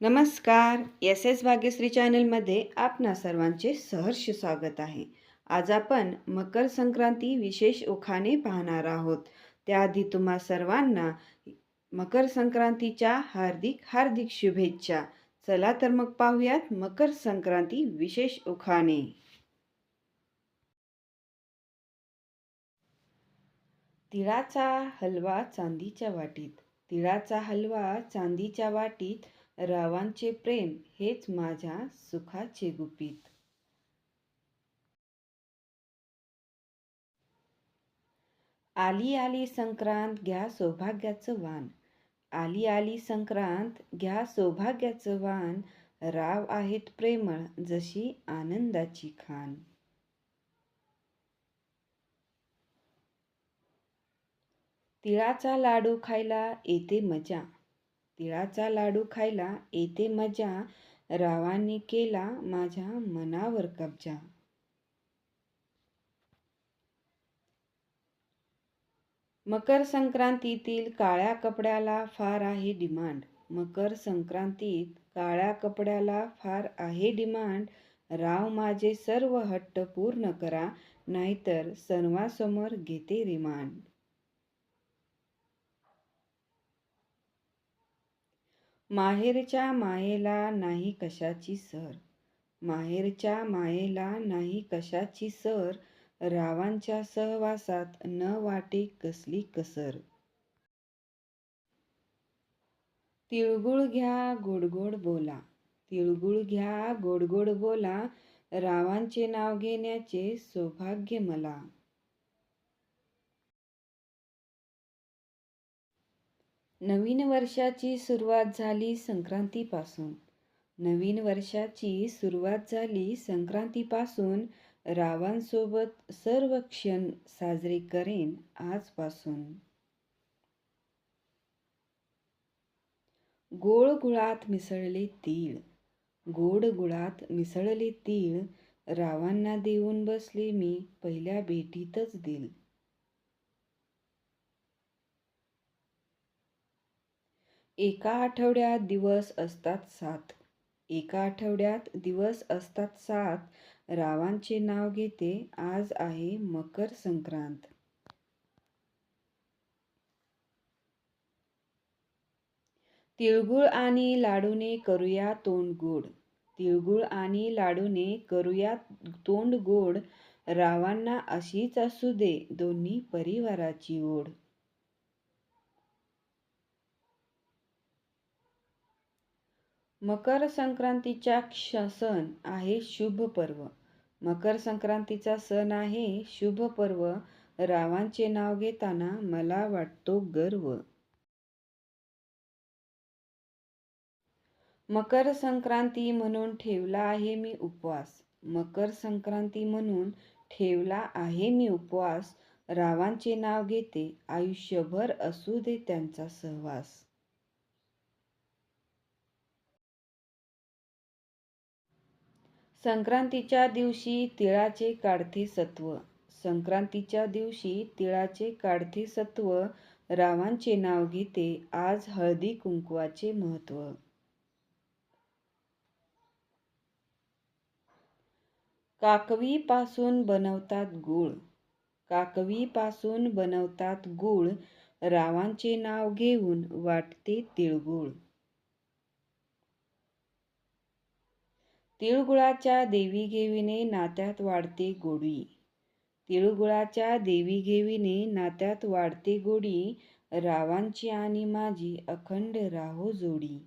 नमस्कार. S S Bhagyashree चॅनलमध्ये आपणा सर्वांचे सहर्ष स्वागत आहे. आज आपण मकर संक्रांती विशेष ओखाने पाहणार आहोत. त्याआधी तुम्हा सर्वांना मकर संक्रांतीच्या हार्दिक हार्दिक शुभेच्छा. चला तर मग पाहूयात मकर संक्रांती विशेष उखाणे तिळाचा हलवा चांदीच्या वाटीत. तिळाचा हलवा चांदीच्या वाटीत रावांचे प्रेम हेच माझ्या सुखाचे गुपित. आली आली संक्रांत घ्या सौभाग्याचं वाण आली आली संक्रांत घ्या सौभाग्याचं वाण राव आहेत प्रेमळ जशी आनंदाची खान. तिळाचा लाडू खायला येते मजा. तिळाचा लाडू खायला येते मजा रावांनी केला माझ्या मनावर कब्जा. मकर संक्रांतीतील काळ्या कपड्याला फार आहे डिमांड. मकर संक्रांतीत काळ्या कपड्याला फार आहे डिमांड. राव माझे सर्व हट्ट पूर्ण करा नाहीतर सर्वांसमोर घेते रिमांड. माहेरच्या मायेला नाही कशाची सर. माहेरच्या मायेला नाही कशाची सर. रावांच्या सहवासात न वाटे कसली कसर. तिळगुळ घ्या गोडगोड बोला. तिळगुळ घ्या गोडगोड बोला. रावांचे नाव घेण्याचे सौभाग्य मला. नवीन वर्षाची सुरुवात झाली संक्रांतीपासून. नवीन वर्षाची सुरुवात झाली संक्रांतीपासून. रावांसोबत सर्व क्षण साजरे करेन आजपासून. गोड गुळात मिसळले तीळ. गोड गुळात मिसळले तीळ. रावांना देऊन बसले मी पहिल्या भेटीतच दिल. एका आठवड्यात दिवस असतात सात. एका आठवड्यात दिवस असतात सात रावांचे नाव घेते आज आहे मकर संक्रांत. तिळगुळ आणि लाडूने करूया तोंड गोड. तिळगुळ आणि लाडूने करूया तोंड गोड. रावांना अशीच असू दे दोन्ही परिवाराची ओढ. मकर संक्रांतीचा क्ष सण आहे शुभ पर्व. मकर संक्रांतीचा सण आहे शुभ पर्व. रावांचे नाव घेताना मला वाटतो गर्व. मकर संक्रांती म्हणून ठेवला आहे मी उपवास. मकर संक्रांती म्हणून ठेवला आहे मी उपवास. रावांचे नाव घेते. आयुष्यभर असू दे त्यांचा सहवास. संक्रांतीच्या दिवशी तिळाचे काढते सत्व. संक्रांतीच्या दिवशी तिळाचे काढते सत्व रावांचे नाव घेते. आज हळदी कुंकवाचे महत्त्व. काकवी पासून बनवतात गुळ. काकवी पासून बनवतात गुळ. रावांचे नाव घेऊन वाटते तिळगुळ. तिळगुळाच्या देवीघेवीने नात्यात वाढते गोडी. तिळगुळाच्या देवीघेवीने नात्यात वाढते गोडी रावांची आणि माझी अखंड राहो जोडी.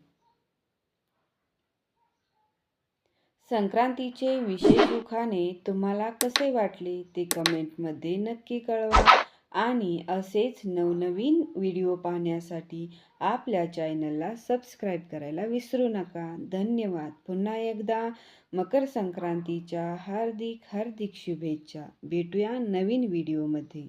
संक्रांतीचे विशेष दुखाने तुम्हाला कसे वाटले ते कमेंटमध्ये नक्की कळवा. आणि असेच नवनवीन व्हिडिओ पाहण्यासाठी आपल्या चॅनलला सबस्क्राईब करायला विसरू नका. धन्यवाद. पुन्हा एकदा मकर संक्रांतीच्या हार्दिक हार्दिक शुभेच्छा. भेटूया नवीन व्हिडिओमध्ये.